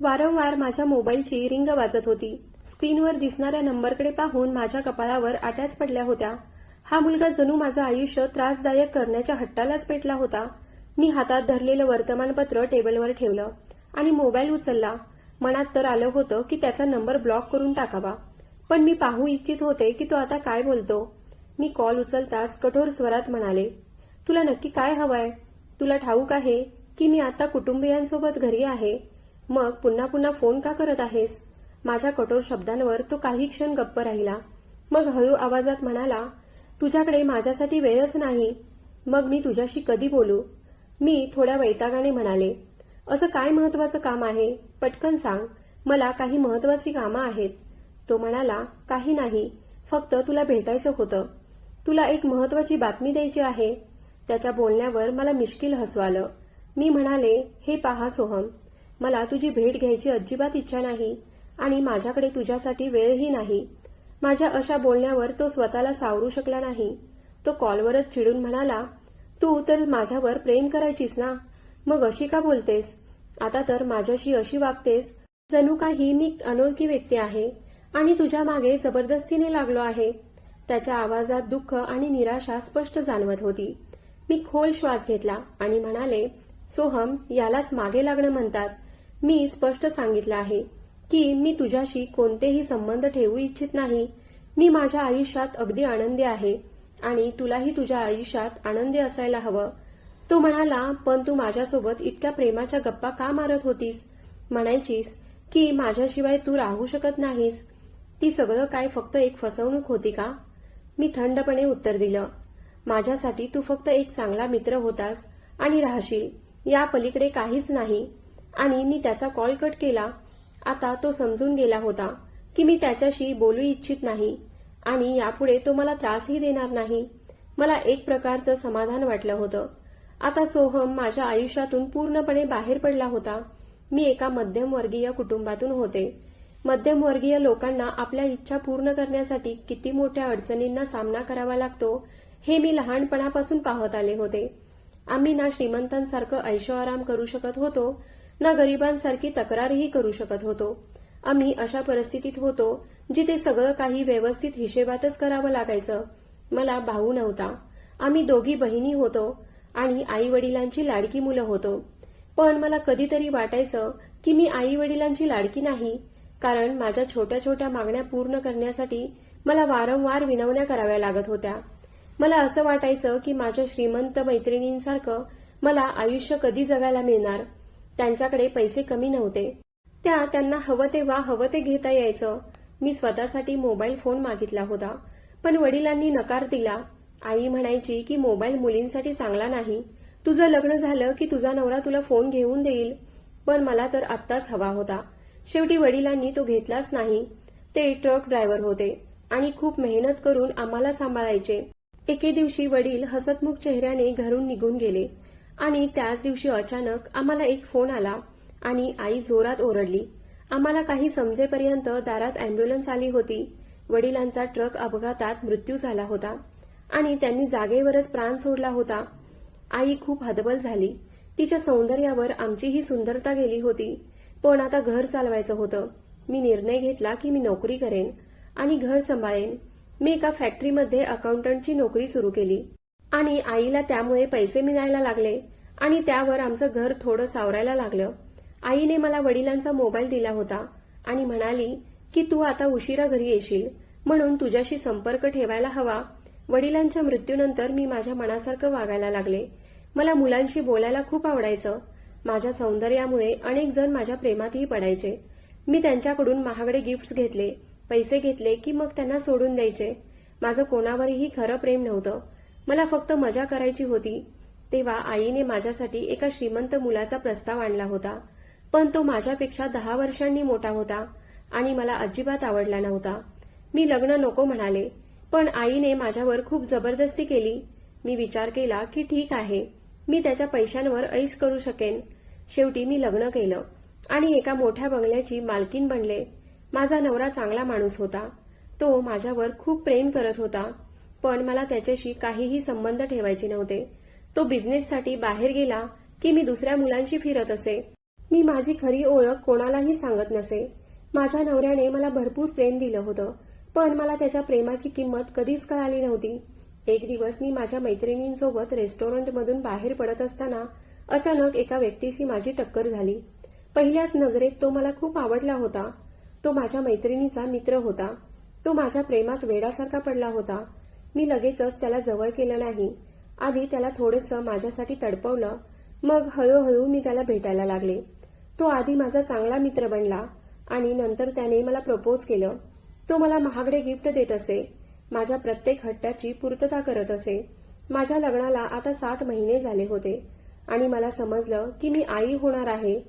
वारंवार माझ्या मोबाईलची रिंग वाजत होती. स्क्रीनवर दिसणाऱ्या नंबरकडे पाहून माझ्या कपाळावर आट्याच पडल्या होत्या. हा मुलगा जणू माझं आयुष्य त्रासदायक करण्याच्या हट्टालाच पेटला होता. मी हातात धरलेलं वर्तमानपत्र टेबलवर ठेवलं आणि मोबाईल उचलला. मनात तर आलं होतं की त्याचा नंबर ब्लॉक करून टाकावा. पण मी पाहू इच्छित होते की तो आता काय बोलतो. मी कॉल उचलताच कठोर स्वरात म्हणाले तुला नक्की काय हवंय? तुला ठाऊक आहे की मी आता कुटुंबियांसोबत घरी आहे? मग पुन्हा पुन्हा फोन का करत आहेस? माझ्या कठोर शब्दांवर तो काही क्षण गप्प राहिला. मग हळू आवाजात म्हणाला तुझ्याकडे माझ्यासाठी वेळच नाही. मग मी तुझ्याशी कधी बोलू? मी थोड्या वैतागाने म्हणाले असं काय महत्वाचं काम आहे? पटकन सांग. मला काही महत्वाची कामं आहेत. तो म्हणाला काही नाही. फक्त तुला भेटायचं होतं. तुला एक महत्वाची बातमी द्यायची आहे. त्याच्या बोलण्यावर मला मिश्किल हसवालं मी म्हणाले हे पहा सोहम. मला तुझी भेट घ्यायची अजिबात इच्छा नाही आणि माझ्याकडे तुझ्यासाठी वेळही नाही. माझ्या अशा बोलण्यावर तो स्वतःला सावरू शकला नाही. तो कॉलवरच चिडून म्हणाला तू तर माझ्यावर प्रेम करायचीस ना? मग अशी का बोलतेस? आता तर माझ्याशी अशी वागतेस जणू काही मी अनोळखी व्यक्ती आहे आणि तुझ्या मागे जबरदस्तीने लागलो आहे. त्याच्या आवाजात दुःख आणि निराशा स्पष्ट जाणवत होती. मी खोल श्वास घेतला आणि म्हणाले सोहम यालाच मागे लागणं म्हणतात. मी स्पष्ट सांगितलं आहे की मी तुझ्याशी कोणतेही संबंध ठेवू इच्छित नाही. मी माझ्या आयुष्यात अगदी आनंदी आहे आणि तुलाही तुझ्या आयुष्यात आनंदी असायला हवं. तो म्हणाला पण तू माझ्यासोबत इतक्या प्रेमाच्या गप्पा का मारत होतीस? म्हणायचीस की माझ्याशिवाय तू राहू शकत नाहीस. ती सगळं काय फक्त एक फसवणूक होती का? मी थंडपणे उत्तर दिलं माझ्यासाठी तू फक्त एक चांगला मित्र होतास आणि राहशील. या पलीकडे काहीच नाही. आणि मी त्याचा कॉल कट केला. आता तो समजून गेला होता की मी त्याच्याशी बोलू इच्छित नाही आणि यापुढे तो मला त्रासही देणार नाही. मला एक प्रकारचं समाधान वाटलं होतं. आता सोहम माझ्या आयुष्यातून पूर्णपणे बाहेर पडला होता. मी एका मध्यमवर्गीय कुटुंबातून होते. मध्यमवर्गीय लोकांना आपल्या इच्छा पूर्ण करण्यासाठी किती मोठ्या अडचणींना सामना करावा लागतो हे मी लहानपणापासून पाहत आले होते. आम्ही ना श्रीमंतांसारखं ऐशोआराम करू शकत होतो ना गरिबांसारखी तक्रारही करू शकत होतो. आम्ही अशा परिस्थितीत होतो जिथे सगळं काही व्यवस्थित हिशेबातच करावं लागायचं. मला भाऊ नव्हता. आम्ही दोघी बहिणी होतो आणि आई वडिलांची लाडकी मुलं होतो. पण मला कधीतरी वाटायचं की मी आई वडिलांची लाडकी नाही कारण माझ्या छोट्या छोट्या मागण्या पूर्ण करण्यासाठी मला वारंवार विनवण्या कराव्या लागत होत्या. मला असं वाटायचं की माझ्या श्रीमंत मैत्रिणींसारखं मला आयुष्य कधी जगायला मिळणार? त्यांच्याकडे पैसे कमी नव्हते. त्या त्यांना हवं तेव्हा हवं ते घेता यायचं. मी स्वतःसाठी मोबाईल फोन मागितला होता. पण वडिलांनी नकार दिला. आई म्हणायची की मोबाईल मुलींसाठी चांगला नाही. तुझं लग्न झालं की तुझा नवरा तुला फोन घेऊन देईल. पण मला तर आत्ताच हवा होता. शेवटी वडिलांनी तो घेतलाच नाही. ते ट्रक ड्रायव्हर होते आणि खूप मेहनत करून आम्हाला सांभाळायचे. एके दिवशी वडील हसतमुख चेहऱ्याने घरून निघून गेले. आणि त्याच दिवशी अचानक आम्हाला एक फोन आला आणि आई जोरात ओरडली. आम्हाला काही समजेपर्यंत दारात अँब्युलन्स आली होती. वडिलांचा ट्रक अपघातात मृत्यू झाला होता आणि त्यांनी जागेवरच प्राण सोडला होता. आई खूप हतबल झाली. तिच्या सौंदर्यावर आमचीही सुंदरता गेली होती. पण आता घर चालवायचं होतं. मी निर्णय घेतला की मी नोकरी करेन आणि घर सांभाळेन. मी एका फॅक्टरीमध्ये अकाउंटंटची नोकरी सुरू केली. आणि आईला त्यामुळे पैसे मिळायला लागले आणि त्यावर आमचं घर थोडं सावरायला लागलं. आईने मला वडिलांचा मोबाईल दिला होता आणि म्हणाली की तू आता उशिरा घरी येशील म्हणून तुझ्याशी संपर्क ठेवायला हवा. वडिलांच्या मृत्यूनंतर मी माझ्या मनासारखं वागायला लागले. मला मुलांशी बोलायला खूप आवडायचं. माझ्या सौंदर्यामुळे अनेक जण माझ्या प्रेमातही पडायचे. मी त्यांच्याकडून महागडे गिफ्ट्स घेतले पैसे घेतले की मग त्यांना सोडून द्यायचे. माझं कोणावरही खरं प्रेम नव्हतं. मला फक्त मजा करायची होती तेव्हा आईने माझ्यासाठी एका श्रीमंत मुलाचा प्रस्ताव आणला होता. पण तो माझ्यापेक्षा दहा वर्षांनी मोठा होता आणि मला अजिबात आवडला नव्हता. मी लग्न नको म्हणाले पण आईने माझ्यावर खूप जबरदस्ती केली. मी विचार केला की ठीक आहे मी त्याच्या पैशांवर ऐश करू शकेन. शेवटी मी लग्न केलं आणि एका मोठ्या बंगल्याची मालकीन बनले. माझा नवरा चांगला माणूस होता. तो माझ्यावर खूप प्रेम करत होता. पण मला त्याच्याशी काहीही संबंध ठेवायचे नव्हते. तो बिझनेससाठी बाहेर गेला की मी दुसऱ्या मुलांशी फिरत असे. मी माझी खरी ओळख कोणालाही सांगत नसे. माझ्या नवऱ्याने मला भरपूर प्रेम दिलं होतं पण मला त्याच्या प्रेमाची किंमत कधीच कळाली नव्हती. एक दिवस मी माझ्या मैत्रिणींसोबत रेस्टॉरंटमधून बाहेर पडत असताना अचानक एका व्यक्तीशी माझी टक्कर झाली. पहिल्याच नजरेत तो मला खूप आवडला होता. तो माझ्या मैत्रिणीचा मित्र होता. तो माझ्या प्रेमात वेडासारखा पडला होता. मी लगेचच त्याला जवळ केलं नाही. आधी त्याला थोडंसं माझ्यासाठी तडपवलं. मग हळूहळू मी त्याला भेटायला लागले. तो आधी माझा चांगला मित्र बनला आणि नंतर त्याने मला प्रपोज केलं. तो मला महागडे गिफ्ट देत असे. माझ्या प्रत्येक हट्टाची पूर्तता करत असे. माझ्या लग्नाला आता सात महिने झाले होते आणि मला समजलं की मी आई होणार आहे.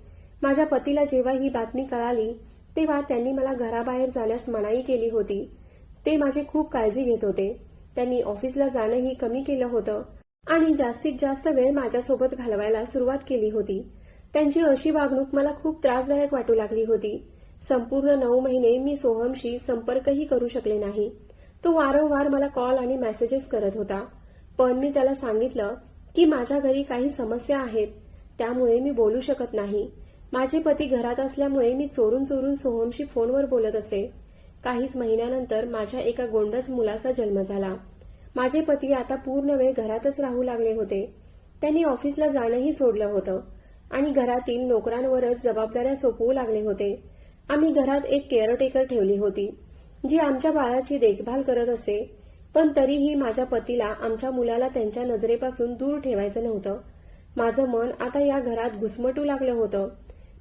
माझ्या पतीला जेव्हा ही बातमी कळाली तेव्हा त्यांनी मला घराबाहेर जाण्यास मनाई केली होती. ते माझी खूप काळजी घेत होते. त्यांनी ऑफिसला जाणंही कमी केलं होतं आणि जास्तीत जास्त वेळ माझ्यासोबत घालवायला सुरुवात केली होती. त्यांची अशी वागणूक मला खूप त्रासदायक वाटू लागली होती. संपूर्ण नऊ महिने मी सोहमशी संपर्कही करू शकले नाही. तो वारंवार मला कॉल आणि मेसेजेस करत होता. पण मी त्याला सांगितलं की माझ्या घरी काही समस्या आहेत त्यामुळे मी बोलू शकत नाही. माझे पती घरात असल्यामुळे मी चोरून चोरून सोहमशी फोनवर बोलत असे. काहीच महिन्यानंतर माझ्या एका गोंडस मुलाचा जन्म झाला. माझे पती आता पूर्ण वेळ घरातच राहू लागले होते. त्यांनी ऑफिसला जाणंही सोडलं होतं आणि घरातील नोकरांवरच जबाबदाऱ्या सोपवू लागले होते. आम्ही घरात एक केअरटेकर ठेवली होती जी आमच्या बाळाची देखभाल करत असे पण तरीही माझ्या पतीला आमच्या मुलाला त्यांच्या नजरेपासून दूर ठेवायचं नव्हतं. माझं मन आता या घरात घुसमटू लागलं होतं.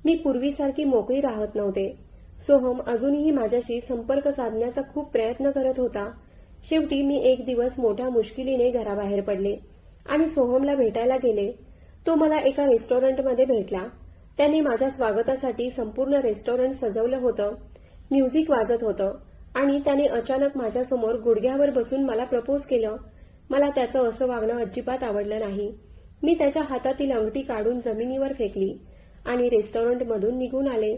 मी पूर्वीसारखी मोकळी राहत नव्हते. सोहम अजूनही माझ्याशी संपर्क साधण्याचा खूप प्रयत्न करत होता. शेवटी मी एक दिवस मोठ्या मुश्किलीने घराबाहेर पडले आणि सोहमला भेटायला गेले. तो मला एका रेस्टॉरंटमध्ये भेटला. त्याने माझ्या स्वागतासाठी संपूर्ण रेस्टॉरंट सजवलं होतं म्युझिक वाजत होतं आणि त्याने अचानक माझ्यासमोर गुडघ्यावर बसून मला प्रपोज केलं. मला त्याचं असं वागणं अजिबात आवडलं नाही. मी त्याच्या हातातील अंगठी काढून जमिनीवर फेकली आणि रेस्टॉरंटमधून निघून आले.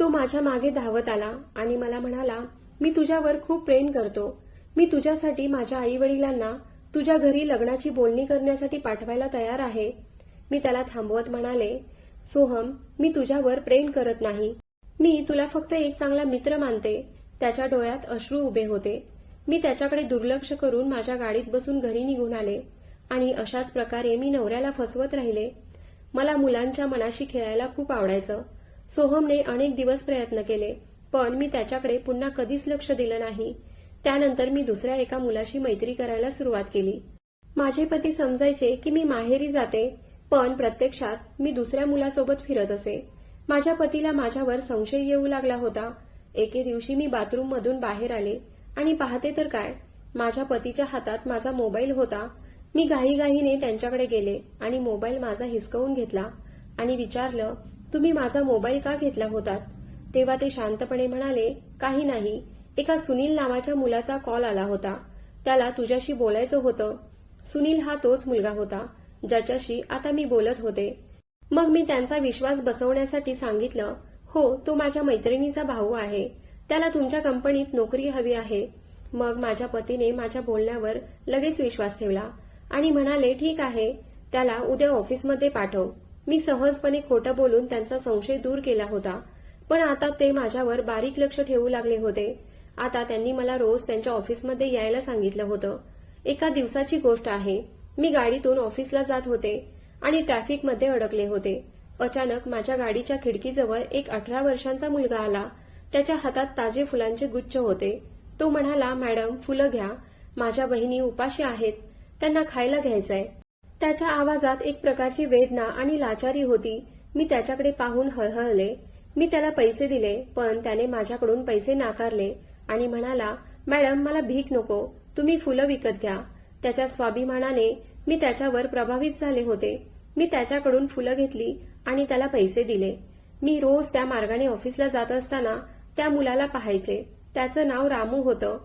तो माझ्या मागे धावत आला आणि मला म्हणाला मी तुझ्यावर खूप प्रेम करतो. मी तुझ्यासाठी माझ्या आई वडिलांना तुझ्या घरी लग्नाची बोलणी करण्यासाठी पाठवायला तयार आहे. मी त्याला थांबवत म्हणाले सोहम मी तुझ्यावर प्रेम करत नाही. मी तुला फक्त एक चांगला मित्र मानते. त्याच्या डोळ्यात अश्रू उभे होते. मी त्याच्याकडे दुर्लक्ष करून माझ्या गाडीत बसून घरी निघून आले आणि अशाच प्रकारे मी नवऱ्याला फसवत राहिले. मला मुलांच्या मनाशी खेळायला खूप आवडायचं. सोहमने अनेक दिवस प्रयत्न केले पण मी त्याच्याकडे पुन्हा कधीच लक्ष दिलं नाही. त्यानंतर मी दुसऱ्या एका मुलाशी मैत्री करायला सुरुवात केली. माझे पती समजायचे की मी माहेरी जाते पण प्रत्यक्षात मी दुसऱ्या मुलासोबत फिरत असे. माझ्या पतीला माझ्यावर संशय येऊ लागला होता. एके दिवशी मी बाथरूममधून बाहेर आले आणि पाहते तर काय माझ्या पतीच्या हातात माझा मोबाईल होता. मी घाईघाईने त्यांच्याकडे गेले आणि मोबाईल माझा हिसकवून घेतला आणि विचारलं तुम्ही माझा मोबाईल का घेतला होतात? तेव्हा ते शांतपणे म्हणाले काही नाही. एका सुनील नावाच्या मुलाचा कॉल आला होता. त्याला तुझ्याशी बोलायचं होतं. सुनील हा तोच मुलगा होता ज्याच्याशी आता मी बोलत होते. मग मी त्यांचा विश्वास बसवण्यासाठी सांगितलं हो तो माझ्या मैत्रिणीचा भाऊ आहे. त्याला तुमच्या कंपनीत नोकरी हवी आहे. मग माझ्या पतीने माझ्या बोलण्यावर लगेच विश्वास ठेवला आणि म्हणाले ठीक आहे त्याला उद्या ऑफिसमध्ये पाठव. मी सहजपणे खोटं बोलून त्यांचा संशय दूर केला होता. पण आता ते माझ्यावर बारीक लक्ष ठेवू लागले होते. आता त्यांनी मला रोज त्यांच्या ऑफिसमध्ये यायला सांगितलं होतं. एका दिवसाची गोष्ट आहे. मी गाडीतून ऑफिसला जात होते आणि ट्रॅफिकमध्ये अडकले होते. अचानक माझ्या गाडीच्या खिडकीजवळ एक अठरा वर्षांचा मुलगा आला. त्याच्या हातात ताजे फुलांचे गुच्छ होते. तो म्हणाला मॅडम फुलं घ्या. माझ्या बहिणी उपाशी आहेत. त्यांना खायला घ्यायचंय. त्याच्या आवाजात एक प्रकारची वेदना आणि लाचारी होती. मी त्याच्याकडे पाहून हळहळले. मी त्याला पैसे दिले पण त्याने माझ्याकडून पैसे नाकारले. आणि म्हणाला मॅडम मला भीक नको. तुम्ही फुलं विकत घ्या. त्याच्या स्वाभिमानाने मी त्याच्यावर प्रभावित झाले होते. मी त्याच्याकडून फुलं घेतली आणि त्याला पैसे दिले. मी रोज त्या मार्गाने ऑफिसला जात असताना त्या मुलाला पाहायचे. त्याचं नाव रामू होतं.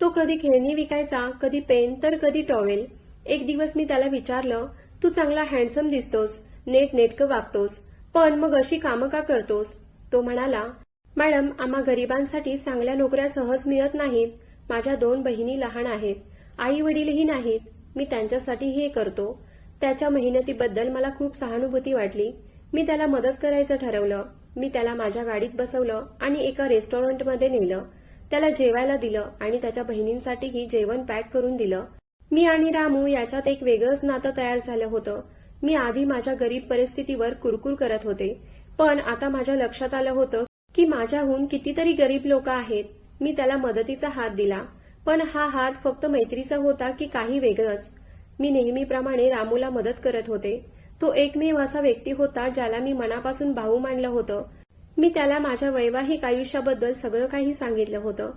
तो कधी खेळणी विकायचा कधी पेन तर कधी टॉवेल. एक दिवस मी त्याला विचारलं तू चांगला हँडसम दिसतोस नेट नेटकं वागतोस पण मग अशी कामं का करतोस? तो म्हणाला मॅडम आम्हा गरिबांसाठी चांगल्या नोकऱ्या सहज मिळत नाहीत. माझ्या दोन बहिणी लहान आहेत. आई वडीलही नाहीत. मी त्यांच्यासाठी हे करतो. त्याच्या मेहनतीबद्दल मला खूप सहानुभूती वाटली. मी त्याला मदत करायचं ठरवलं. मी त्याला माझ्या गाडीत बसवलं आणि एका रेस्टॉरंटमध्ये नेलं. त्याला जेवायला दिलं आणि त्याच्या बहिणींसाठीही जेवण पॅक करून दिलं. मी आणि रामू याच्यात एक वेगळंच नातं तयार झालं होतं. मी आधी माझ्या गरीब परिस्थितीवर कुरकुर करत होते. पण आता माझ्या लक्षात आलं होतं की माझ्याहून कितीतरी गरीब लोक आहेत मी त्याला मदतीचा हात दिला. पण हा हात फक्त मैत्रीचा होता की काही वेगळंच. मी नेहमीप्रमाणे रामूला मदत करत होते. तो एकमेव असा व्यक्ती होता ज्याला मी मनापासून भाऊ मानलं होतं. मी त्याला माझ्या वैवाहिक आयुष्याबद्दल सगळं काही सांगितलं होतं.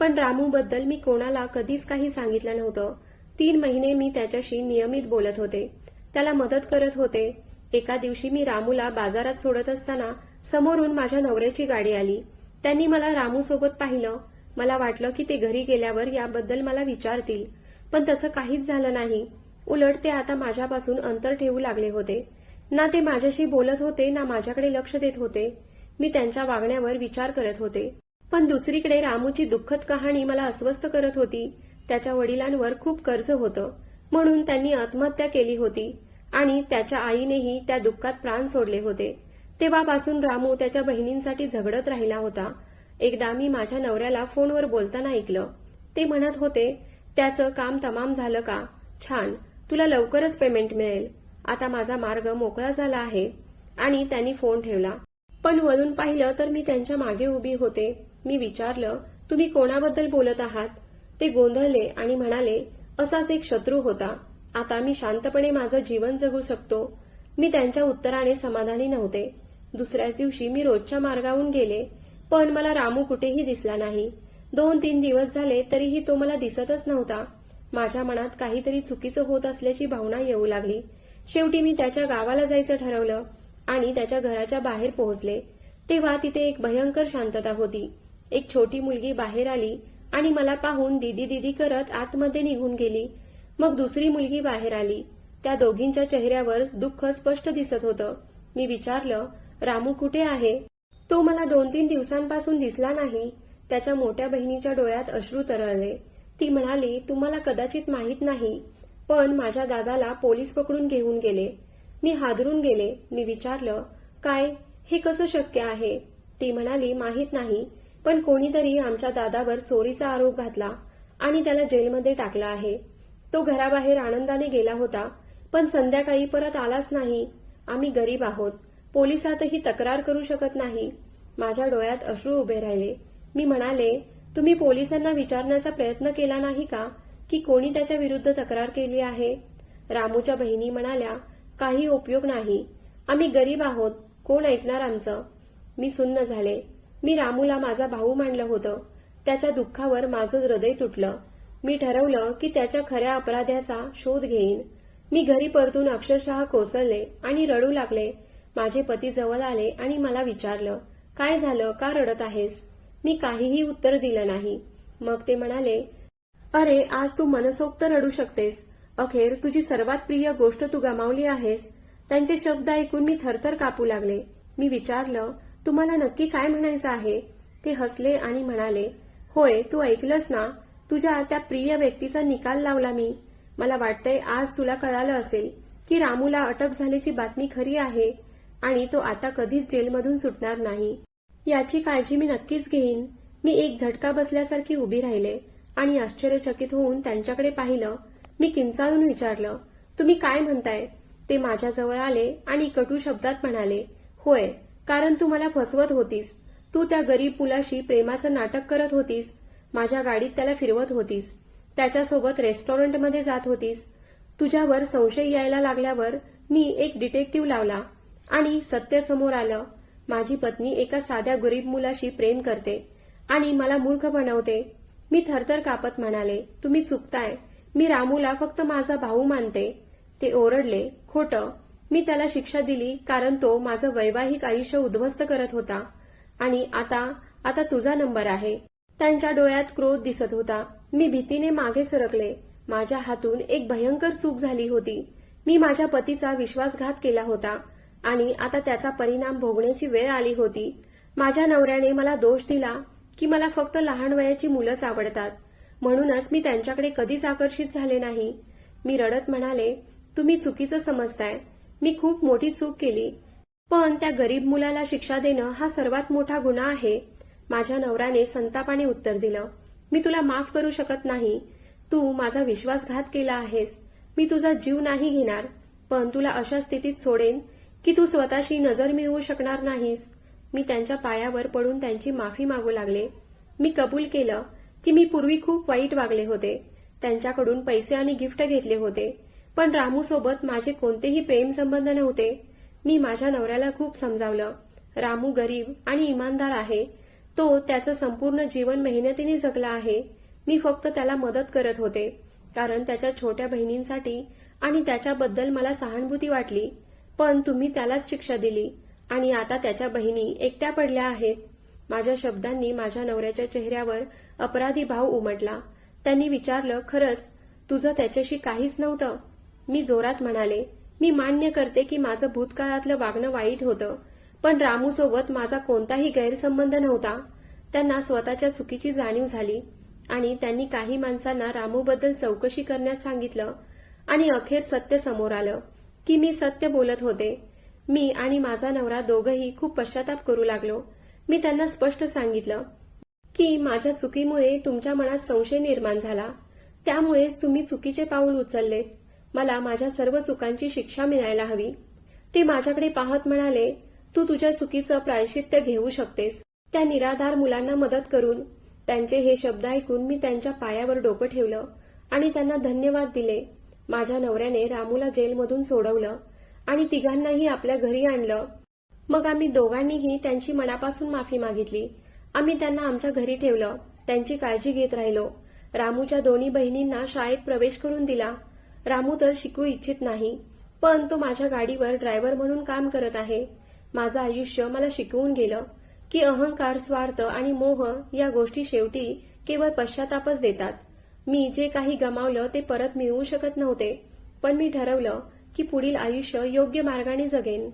पण रामूबद्दल मी कोणाला कधीच काही सांगितलं नव्हतं. तीन महिने मी त्याच्याशी नियमित बोलत होते. त्याला मदत करत होते. एका दिवशी मी रामूला बाजारात सोडत असताना समोरून माझ्या नवऱ्याची गाडी आली. त्यांनी मला रामू सोबत पाहिलं. मला वाटलं की ते घरी गेल्यावर याबद्दल मला विचारतील. पण तसं काहीच झालं नाही. उलट ते आता माझ्यापासून अंतर ठेवू लागले होते. ना ते माझ्याशी बोलत होते ना माझ्याकडे लक्ष देत होते. मी त्यांच्या वागण्यावर विचार करत होते. पण दुसरीकडे रामूची दुःखद कहाणी मला अस्वस्थ करत होती. त्याच्या वडिलांवर खूप कर्ज होतं. म्हणून त्यांनी आत्महत्या केली होती. आणि त्याच्या आईनेही त्या दुःखात प्राण सोडले होते. तेव्हापासून रामू त्याच्या बहिणींसाठी झगडत राहिला होता. एकदा मी माझ्या नवऱ्याला फोनवर बोलताना ऐकलं. ते म्हणत होते त्याचं काम तमाम झालं का? छान. तुला लवकरच पेमेंट मिळेल. आता माझा मार्ग मोकळा झाला आहे. आणि त्यांनी फोन ठेवला. पण वळून पाहिलं तर मी त्यांच्या मागे उभी होते. मी विचारलं तुम्ही कोणाबद्दल बोलत आहात? ते गोंधळले आणि म्हणाले असाच एक शत्रू होता. आता मी शांतपणे माझं जीवन जगू शकतो. मी त्यांच्या उत्तराने समाधानी नव्हते. दुसऱ्याच दिवशी मी रोजच्या मार्गाहून गेले पण मला रामू कुठेही दिसला नाही. दोन तीन दिवस झाले तरीही तो मला दिसतच नव्हता. माझ्या मनात काहीतरी चुकीचं होत असल्याची भावना येऊ लागली. शेवटी मी त्याच्या गावाला जायचं ठरवलं आणि त्याच्या घराच्या बाहेर पोहोचले. तेव्हा तिथे एक भयंकर शांतता होती. एक छोटी मुलगी बाहेर आली आणि मला पाहून दिदी दिदी करत आतमध्ये निघून गेली. मग दुसरी मुलगी बाहेर आली. त्या दोघींच्या चेहऱ्यावर दुःख स्पष्ट दिसत होतं. मी विचारलं रामू कुठे आहे? तो मला दोन तीन दिवसांपासून दिसला नाही. त्याच्या मोठ्या बहिणीच्या डोळ्यात अश्रू तरळले. ती म्हणाली तुम्हाला कदाचित माहीत नाही पण माझ्या दादाला पोलीस पकडून घेऊन गेले. मी हादरून गेले. मी विचारलं काय? हे कसं शक्य आहे? ती म्हणाली माहीत नाही पण कोणीतरी आमच्या दादावर चोरीचा आरोप घातला आणि त्याला जेलमध्ये टाकला आहे. तो घराबाहेर आनंदाने गेला होता पण संध्याकाळी परत आलाच नाही. आम्ही गरीब आहोत. पोलिसातही तक्रार करू शकत नाही. माझ्या डोळ्यात अश्रू उभे राहिले. मी म्हणाले तुम्ही पोलिसांना विचारण्याचा प्रयत्न केला नाही का? की कोणी त्याच्या विरुद्ध तक्रार केली आहे? रामूच्या बहिणी म्हणाल्या काही उपयोग नाही. आम्ही गरीब आहोत. कोण ऐकणार आमचं? मी सुन्न झाले. मी रामूला माझा भाऊ मानलं होतं. त्याच्या दुःखावर माझं हृदय तुटलं. मी ठरवलं की त्याच्या खऱ्या अपराध्याचा शोध घेईन. मी घरी परतून अक्षरशः कोसळले आणि रडू लागले. माझे पती जवळ आले आणि मला विचारलं काय झालं? का रडत आहेस? मी काहीही उत्तर दिलं नाही. मग ते म्हणाले अरे आज तू मनसोक्त रडू शकतेस. अखेर तुझी सर्वात प्रिय गोष्ट तू गमावली आहेस. त्यांचे शब्द ऐकून मी थरथर कापू लागले. मी विचारलं तुम्हाला नक्की काय म्हणायचं आहे? ते हसले आणि म्हणाले होय तू ऐकलंस ना? तुझ्या त्या प्रिय व्यक्तीचा निकाल लावला मी. मला वाटतंय आज तुला कळालं असेल की रामूला अटक झाल्याची बातमी खरी आहे. आणि तो आता कधीच जेलमधून सुटणार नाही. याची काळजी मी नक्कीच घेईन. मी एक झटका बसल्यासारखी उभी राहिले आणि आश्चर्यचकित होऊन त्यांच्याकडे पाहिलं. मी किंचाळून विचारलं तुम्ही काय म्हणताय? ते माझ्याजवळ आले आणि कटू शब्दात म्हणाले होय कारण तू मला फसवत होतीस. तू त्या गरीब मुलाशी प्रेमाचं नाटक करत होतीस. माझ्या गाडीत त्याला फिरवत होतीस. त्याच्यासोबत रेस्टॉरंटमध्ये जात होतीस. तुझ्यावर संशय यायला लागल्यावर मी एक डिटेक्टिव्ह लावला. आणि सत्य समोर आलं. माझी पत्नी एका साध्या गरीब मुलाशी प्रेम करते आणि मला मूर्ख बनवते. मी थरथर कापत म्हणाले तुम्ही चुकताय. मी रामूला फक्त माझा भाऊ मानते. ते ओरडले खोटं. मी त्याला शिक्षा दिली कारण तो माझं वैवाहिक आयुष्य उद्ध्वस्त करत होता. आणि आता आता तुझा नंबर आहे. त्यांच्या डोळ्यात क्रोध दिसत होता. मी भीतीने मागे सरकले. माझ्या हातून एक भयंकर चूक झाली होती. मी माझ्या पतीचा विश्वासघात केला होता. आणि आता त्याचा परिणाम भोगण्याची वेळ आली होती. माझ्या नवऱ्याने मला दोष दिला की मला फक्त लहान वयाची मुलंच आवडतात म्हणूनच मी त्यांच्याकडे कधीच आकर्षित झाले नाही. मी रडत म्हणाले तुम्ही चुकीचं समजताय. मी खूप मोठी चूक केली. पण त्या गरीब मुलाला शिक्षा देणं हा सर्वात मोठा गुन्हा आहे. माझ्या नवऱ्याने संतापाने उत्तर दिलं मी तुला माफ करू शकत नाही. तू माझा विश्वासघात केला आहेस. मी तुझा जीव नाही घेणार. पण तुला अशा स्थितीत सोडेन की तू स्वतःशी नजर मिळवू शकणार नाहीस. मी त्यांच्या पायावर पडून त्यांची माफी मागू लागले. मी कबूल केलं की मी पूर्वी खूप वाईट वागले होते. त्यांच्याकडून पैसे आणि गिफ्ट घेतले होते. पण रामूसोबत माझे कोणतेही प्रेमसंबंध नव्हते. मी माझ्या नवऱ्याला खूप समजावलं. रामू गरीब आणि इमानदार आहे. तो त्याचं संपूर्ण जीवन मेहनतीने जगला आहे. मी फक्त त्याला मदत करत होते. कारण त्याच्या छोट्या बहिणींसाठी आणि त्याच्याबद्दल मला सहानुभूती वाटली. पण तुम्ही त्यालाच शिक्षा दिली. आणि आता त्याच्या बहिणी एकट्या पडल्या आहेत. माझ्या शब्दांनी माझ्या नवऱ्याच्या चेहऱ्यावर अपराधी भाव उमटला. त्यांनी विचारलं खरंच तुझं त्याच्याशी काहीच नव्हतं. मी जोरात म्हणाले मी मान्य करते की माझं भूतकाळातलं वागणं वाईट होतं पण रामूसोबत माझा कोणताही गैरसंबंध नव्हता. त्यांना स्वतःच्या चुकीची जाणीव झाली आणि त्यांनी काही माणसांना रामूबद्दल चौकशी करण्यास सांगितलं आणि अखेर सत्य समोर आलं. की मी सत्य बोलत होते. मी आणि माझा नवरा दोघंही खूप पश्चाताप करू लागलो. मी त्यांना स्पष्ट सांगितलं की माझ्या चुकीमुळे तुमच्या मनात संशय निर्माण झाला. त्यामुळेच तुम्ही चुकीचे पाऊल उचलले मला माझ्या सर्व चुकांची शिक्षा मिळायला हवी. ते माझ्याकडे पाहत म्हणाले तू तुझ्या चुकीचं प्रायश्चित्य घेऊ शकतेस. त्या निराधार मुलांना मदत करून. त्यांचे हे शब्द ऐकून मी त्यांच्या पायावर डोकं ठेवलं आणि त्यांना धन्यवाद दिले. माझ्या नवऱ्याने रामूला जेलमधून सोडवलं आणि तिघांनाही आपल्या घरी आणलं. मग आम्ही दोघांनीही त्यांची मनापासून माफी मागितली. आम्ही त्यांना आमच्या घरी ठेवलं. त्यांची काळजी घेत राहिलो. रामूच्या दोन्ही बहिणींना शाळेत प्रवेश करून दिला. रामू तर शिकू इच्छित नाही पण तो माझ्या गाडीवर ड्रायव्हर म्हणून काम करत आहे. माझं आयुष्य मला शिकवून गेलं की अहंकार स्वार्थ आणि मोह या गोष्टी शेवटी केवळ पश्चातापच देतात. मी जे काही गमावलं ते परत मिळवू शकत नव्हते पण मी ठरवलं की पुढील आयुष्य योग्य मार्गाने जगेन.